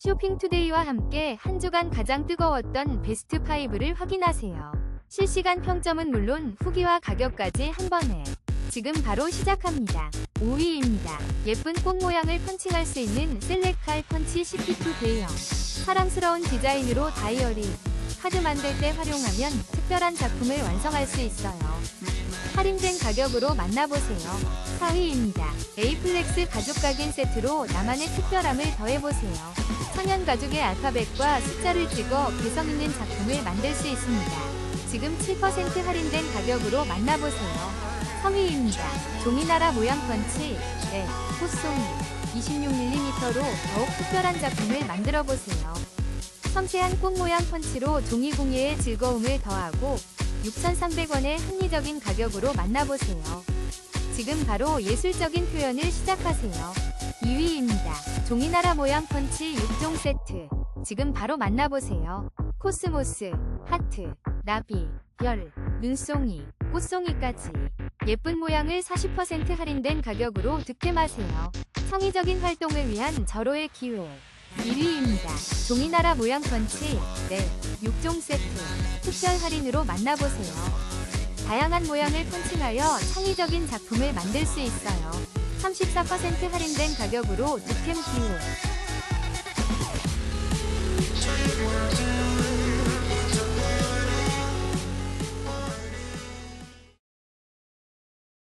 쇼핑투데이와 함께 한 주간 가장 뜨거웠던 베스트 5를 확인하세요. 실시간 평점은 물론 후기와 가격까지 한 번에. 지금 바로 시작합니다. 5위입니다. 예쁜 꽃 모양을 펀칭할 수 있는 셀렉칼 펀치 CP2 대형. 사랑스러운 디자인으로 다이어리, 카드 만들 때 활용하면 특별한 작품을 완성할 수 있어요. 할인된 가격으로 만나보세요. 4위입니다. 에이플렉스 가죽 각인 세트로 나만의 특별함을 더해보세요. 천연 가죽의 알파벳과 숫자를 찍어 개성 있는 작품을 만들 수 있습니다. 지금 7% 할인된 가격으로 만나보세요. 3위입니다. 종이나라 모양 펀치, 네, 꽃송이, 26mm로 더욱 특별한 작품을 만들어 보세요. 섬세한 꽃 모양 펀치로 종이 공예의 즐거움을 더하고 6,300원의 합리적인 가격으로 만나보세요. 지금 바로 예술적인 표현을 시작하세요. 2위입니다. 종이나라 모양 펀치 6종 세트. 지금 바로 만나보세요. 코스모스, 하트, 나비, 별, 눈송이, 꽃송이까지. 예쁜 모양을 40% 할인된 가격으로 득템하세요. 창의적인 활동을 위한 절호의 기회. 1위입니다. 종이나라 모양 펀치, 네, 6종 세트. 특별 할인으로 만나보세요. 다양한 모양을 펀칭하여 창의적인 작품을 만들 수 있어요. 34% 할인된 가격으로 득템 기회.